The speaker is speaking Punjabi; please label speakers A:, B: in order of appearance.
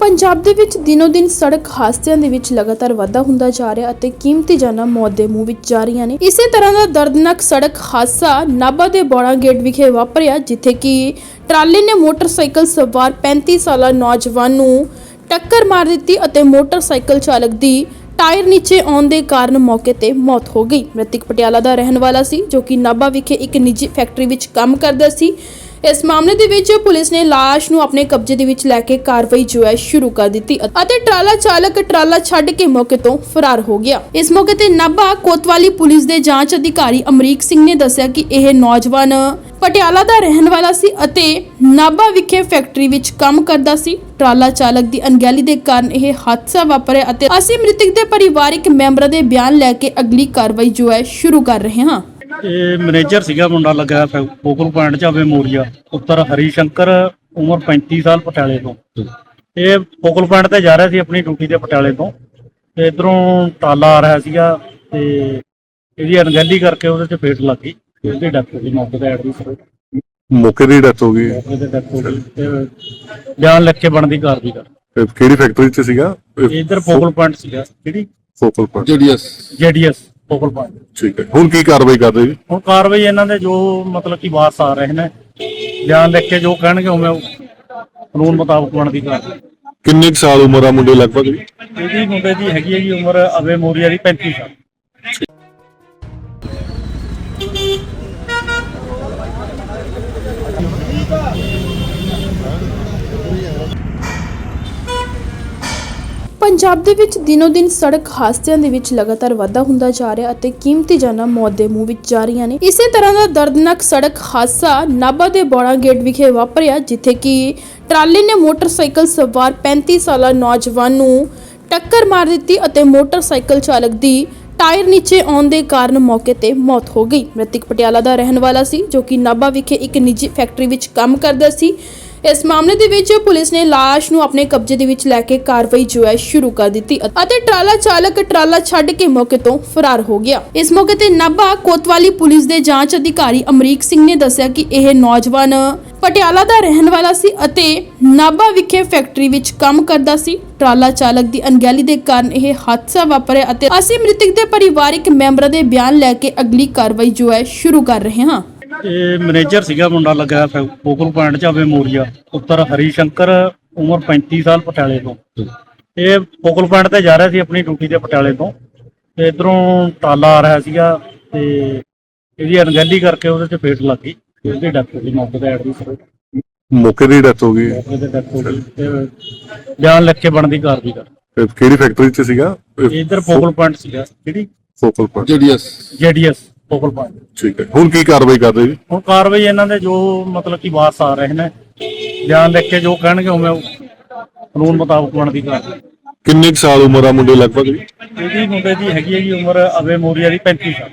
A: ਪੰਜਾਬ ਦੇ ਵਿੱਚ ਦਿਨੋ ਦਿਨ ਸੜਕ ਹਾਦਸਿਆਂ ਦੇ ਵਿੱਚ ਲਗਾਤਾਰ ਵਾਧਾ ਹੁੰਦਾ ਜਾ ਰਿਹਾ ਅਤੇ ਕੀਮਤੀ ਜਾਨਾਂ ਮੌਤ ਦੇ ਮੂੰਹ ਵਿੱਚ ਜਾ ਰਹੀਆਂ ਨੇ। ਇਸੇ ਤਰ੍ਹਾਂ ਦਾ ਦਰਦਨਾਕ ਸੜਕ ਹਾਦਸਾ ਨਾਭਾ ਦੇ ਬੋੜਾ ਗੇਟ ਵਿਖੇ ਵਾਪਰਿਆ, ਜਿੱਥੇ ਕਿ ਟਰਾਲੇ ਨੇ ਮੋਟਰਸਾਈਕਲ ਸਵਾਰ 35 ਸਾਲਾ ਨੌਜਵਾਨ ਨੂੰ ਟੱਕਰ ਮਾਰ ਦਿੱਤੀ ਅਤੇ ਮੋਟਰਸਾਈਕਲ ਚਾਲਕ ਦੀ ਟਾਇਰ ਨੀਚੇ ਆਉਣ ਦੇ ਕਾਰਨ ਮੌਕੇ ਤੇ ਮੌਤ ਹੋ ਗਈ। ਮ੍ਰਿਤਕ ਪਟਿਆਲਾ ਦਾ ਰਹਿਣ ਵਾਲਾ ਸੀ, ਜੋ ਕਿ ਨਾਭਾ ਵਿਖੇ ਇੱਕ ਨਿੱਜੀ ਫੈਕਟਰੀ ਵਿੱਚ ਕੰਮ ਕਰਦਾ ਸੀ। ਇਸ ਮਾਮਲੇ ਦੇ ਵਿੱਚ ਪੁਲਿਸ ਨੇ ਲਾਸ਼ ਨੂੰ ਆਪਣੇ ਕਬਜ਼ੇ ਦੇ ਵਿੱਚ ਲੈ ਕੇ ਕਾਰਵਾਈ ਜੋ ਹੈ ਸ਼ੁਰੂ ਕਰ ਦਿੱਤੀ ਅਤੇ ਟਰਾਲਾ ਚਾਲਕ ਟਰਾਲਾ ਛੱਡ ਕੇ ਮੌਕੇ ਤੋਂ ਫਰਾਰ ਹੋ ਗਿਆ। ਇਸ ਮੌਕੇ ਤੇ ਨਾਭਾ ਕੋਤਵਾਲੀ ਪੁਲਿਸ ਦੇ ਜਾਂਚ ਅਧਿਕਾਰੀ ਅਮਰੀਕ ਸਿੰਘ ਨੇ ਦੱਸਿਆ ਕਿ ਇਹ ਨੌਜਵਾਨ ਪਟਿਆਲਾ ਦਾ ਰਹਿਣ ਵਾਲਾ ਸੀ ਅਤੇ ਨਾਭਾ ਵਿਖੇ ਫੈਕਟਰੀ ਵਿੱਚ ਕੰਮ ਕਰਦਾ ਸੀ। ਟਰਾਲਾ ਚਾਲਕ ਦੀ ਅਣਗਹਿਲੀ ਦੇ ਕਾਰਨ ਇਹ ਹਾਦਸਾ ਵਾਪਰਿਆ ਅਤੇ ਅਸੀਂ ਮ੍ਰਿਤਕ ਦੇ ਪਰਿਵਾਰਕ ਮੈਂਬਰਾਂ ਦੇ ਬਿਆਨ ਲੈ ਕੇ ਅਗਲੀ ਕਾਰਵਾਈ ਜੋ ਹੈ ਸ਼ੁਰੂ ਕਰ ਰਹੇ ਹਾਂ।
B: ਇਹ ਮੈਨੇਜਰ ਸੀਗਾ ਮੁੰਡਾ ਲੱਗਾ ਫੋਕਲ ਪੁਆਇੰਟ 'ਚ ਆਵੇ ਮੋਰੀਆ। ਪੁੱਤਰ ਹਰੀ ਸ਼ੰਕਰ ਉਮਰ 35 ਸਾਲ ਪਟਿਆਲੇ ਤੋਂ। ਇਹ ਫੋਕਲ ਪੁਆਇੰਟ ਤੇ ਜਾ ਰਿਹਾ ਸੀ ਆਪਣੀ ਡਿਊਟੀ ਤੇ ਪਟਿਆਲੇ ਤੋਂ। ਤੇ ਇਧਰੋਂ ਟਾਲਾ ਆ ਰਿਹਾ ਸੀਗਾ ਤੇ ਇਹਦੀ ਅਣਗਹਿਲੀ ਕਰਕੇ ਉਹਦੇ 'ਚ ਫੇਟ ਲੱਗ ਗਈ। ਉਹਦੀ ਡੈਥ ਹੋ ਗਈ ਮੌਕੇ ਤੇ ਐਡਮਿਟ
C: ਮੌਕੇ ਦੀ ਡੈਥ ਹੋ ਗਈ।
B: ਮੌਕੇ ਤੇ ਡੈਥ ਹੋ ਗਈ ਤੇ ਬਿਆਨ ਲਿਖ ਕੇ ਬਣਦੀ ਕਾਰਵਾਈ ਕਰ।
C: ਕਿਹੜੀ ਫੈਕਟਰੀ 'ਚ ਸੀਗਾ?
B: ਇਧਰ ਫੋਕਲ ਪੁਆਇੰਟ ਸੀਗਾ। ਜਿਹੜੀ
C: focal point.
D: GDS.
B: GDS. Focal point
C: ਠੀਕ ਹੈ। ਹੁਣ ਕੀ ਕਾਰਵਾਈ ਕਰ ਰਹੇ ਜੀ?
B: ਹੁਣ ਕਾਰਵਾਈ ਇਹਨਾਂ ਦੇ ਜੋ ਮਤਲਬ ਕਿ ਵਾਰਸ ਆ ਰਹੇ ਨੇ ਬਿਆਨ ਲਿਖ ਕੇ ਜੋ ਕਹਿਣਗੇ ਉਵੇਂ ਉਹ ਕਾਨੂੰਨ ਮੁਤਾਬਕ ਬਣਦੀ ਕਾਰਵਾਈ
C: ਕਿੰਨੇ ਕੁ ਸਾਲ ਉਮਰ ਆ ਮੁੰਡੇ ਲਗਭਗ ਜੀ?
B: ਇਹਦੀ ਮੁੰਡੇ ਦੀ ਹੈਗੀ ਹੈ ਜੀ ਉਮਰ ਅਵੇ ਮੋਰੀਆ ਦੀ 35 ਸਾਲ।
A: ਪੰਜਾਬ ਦੇ ਵਿੱਚ ਦਿਨੋ ਦਿਨ ਸੜਕ ਹਾਦਸਿਆਂ ਦੇ ਵਿੱਚ ਲਗਾਤਾਰ ਵਾਧਾ ਹੁੰਦਾ ਜਾ ਰਿਹਾ ਅਤੇ ਕੀਮਤੀ ਜਾਨਾਂ ਮੌਤ ਦੇ ਮੂੰਹ ਵਿੱਚ ਜਾ ਰਹੀਆਂ ਨੇ। ਇਸੇ ਤਰ੍ਹਾਂ ਦਾ ਦਰਦਨਾਕ ਸੜਕ ਹਾਦਸਾ ਨਾਭਾ ਦੇ ਬੋੜਾ ਗੇਟ ਵਿਖੇ ਵਾਪਰਿਆ, ਜਿੱਥੇ ਕਿ ਟਰਾਲੇ ਨੇ ਮੋਟਰਸਾਈਕਲ ਸਵਾਰ 35 ਸਾਲਾ ਨੌਜਵਾਨ ਨੂੰ ਟੱਕਰ ਮਾਰ ਦਿੱਤੀ ਅਤੇ ਮੋਟਰਸਾਈਕਲ ਚਾਲਕ ਦੀ ਟਾਇਰ ਨੀਚੇ ਆਉਣ ਦੇ ਕਾਰਨ ਮੌਕੇ ਤੇ ਮੌਤ ਹੋ ਗਈ। ਮ੍ਰਿਤਕ ਪਟਿਆਲਾ ਦਾ ਰਹਿਣ ਵਾਲਾ ਸੀ, ਜੋ ਕਿ ਨਾਭਾ ਵਿਖੇ ਇੱਕ ਨਿੱਜੀ ਫੈਕਟਰੀ ਵਿੱਚ ਕੰਮ ਕਰਦਾ ਸੀ। ਇਸ ਮਾਮਲੇ ਦੇ ਵਿੱਚ ਪੁਲਿਸ ਨੇ ਲਾਸ਼ ਨੂੰ ਆਪਣੇ ਕਬਜ਼ੇ ਦੇ ਵਿੱਚ ਲੈ ਕੇ ਕਾਰਵਾਈ ਜੋ ਹੈ ਸ਼ੁਰੂ ਕਰ ਦਿੱਤੀ ਅਤੇ ਟਰਾਲਾ ਚਾਲਕ ਟਰਾਲਾ ਛੱਡ ਕੇ ਮੌਕੇ ਤੋਂ ਫਰਾਰ ਹੋ ਗਿਆ। ਇਸ ਮੌਕੇ ਤੇ ਨਾਭਾ ਕੋਤਵਾਲੀ ਪੁਲਿਸ ਦੇ ਜਾਂਚ ਅਧਿਕਾਰੀ ਅਮਰੀਕ ਸਿੰਘ ਨੇ ਦੱਸਿਆ ਕਿ ਇਹ ਨੌਜਵਾਨ ਪਟਿਆਲਾ ਦਾ ਰਹਿਣ ਵਾਲਾ ਸੀ ਅਤੇ ਨਾਭਾ ਵਿਖੇ ਫੈਕਟਰੀ ਵਿੱਚ ਕੰਮ ਕਰਦਾ ਸੀ। ਟਰਾਲਾ ਚਾਲਕ ਦੀ ਅਣਗਹਿਲੀ ਦੇ ਕਾਰਨ ਇਹ ਹਾਦਸਾ ਵਾਪਰਿਆ ਅਤੇ ਅਸੀਂ ਮ੍ਰਿਤਕ ਦੇ ਪਰਿਵਾਰਕ ਮੈਂਬਰਾਂ ਦੇ ਬਿਆਨ ਲੈ ਕੇ ਅਗਲੀ ਕਾਰਵਾਈ ਜੋ ਹੈ ਸ਼ੁਰੂ ਕਰ ਰਹੇ ਹਾਂ।
B: ਇਹ ਮੈਨੇਜਰ ਸੀਗਾ ਮੁੰਡਾ ਲੱਗਾ ਫੋਕਲ ਪੁਆਇੰਟ 'ਚ ਆਵੇ ਮੋਰੀਆ ਪੁੱਤਰ ਹਰੀ ਸ਼ੰਕਰ ਉਮਰ 35 ਸਾਲ ਪਟਿਆਲੇ ਤੋਂ। ਇਹ ਫੋਕਲ ਪੁਆਇੰਟ ਤੇ ਜਾ ਰਿਹਾ ਸੀ ਆਪਣੀ ਡਿਊਟੀ ਤੇ ਪਟਿਆਲੇ ਤੋਂ। ਤੇ ਇਧਰੋਂ ਟਾਲਾ ਆ ਰਿਹਾ ਸੀਗਾ ਤੇ ਇਹਦੀ ਅਣਗਹਿਲੀ ਕਰਕੇ ਉਹਦੇ 'ਚ ਫੇਟ ਲੱਗ ਗਈ। ਉਹਦੀ ਡੈਥ ਹੋ ਗਈ ਮੌਕੇ ਤੇ ਐਡਮਿਟ
C: ਮੌਕੇ ਦੀ ਡੈਥ ਹੋ ਗਈ।
B: ਮੌਕੇ ਤੇ ਡੈਥ ਹੋ ਗਈ ਤੇ ਬਿਆਨ ਲਿਖ ਕੇ ਬਣਦੀ ਕਰ
C: ਇਹ ਕਿਹੜੀ ਫੈਕਟਰੀ 'ਚ ਸੀਗਾ?
B: ਇਧਰ ਫੋਕਲ ਪੁਆਇੰਟ ਸੀਗਾ। ਜਿਹੜੀ
C: focal point.
D: GDS.
B: GDS. Focal point
C: ਠੀਕ ਹੈ। ਹੁਣ ਕੀ ਕਾਰਵਾਈ ਕਰ ਰਹੇ ਜੀ?
B: ਹੁਣ ਕਾਰਵਾਈ ਇਹਨਾਂ ਦੇ ਜੋ ਮਤਲਬ ਕਿ ਵਾਰਸ ਆ ਰਹੇ ਨੇ ਬਿਆਨ ਲਿਖ ਕੇ ਜੋ ਕਹਿਣਗੇ ਉਵੇਂ ਉਹ ਕਾਨੂੰਨ ਮੁਤਾਬਕ ਬਣਦੀ ਕਾਰਵਾਈ।
C: ਕਿੰਨੇ ਕੁ ਸਾਲ ਉਮਰ ਆ ਮੁੰਡੇ ਲਗਭਗ ਜੀ?
B: ਇਹਦੀ ਮੁੰਡੇ ਦੀ ਹੈਗੀ ਹੈ ਜੀ ਉਮਰ ਅਵੇ ਮੋਰੀਆ ਦੀ 35 ਸਾਲ।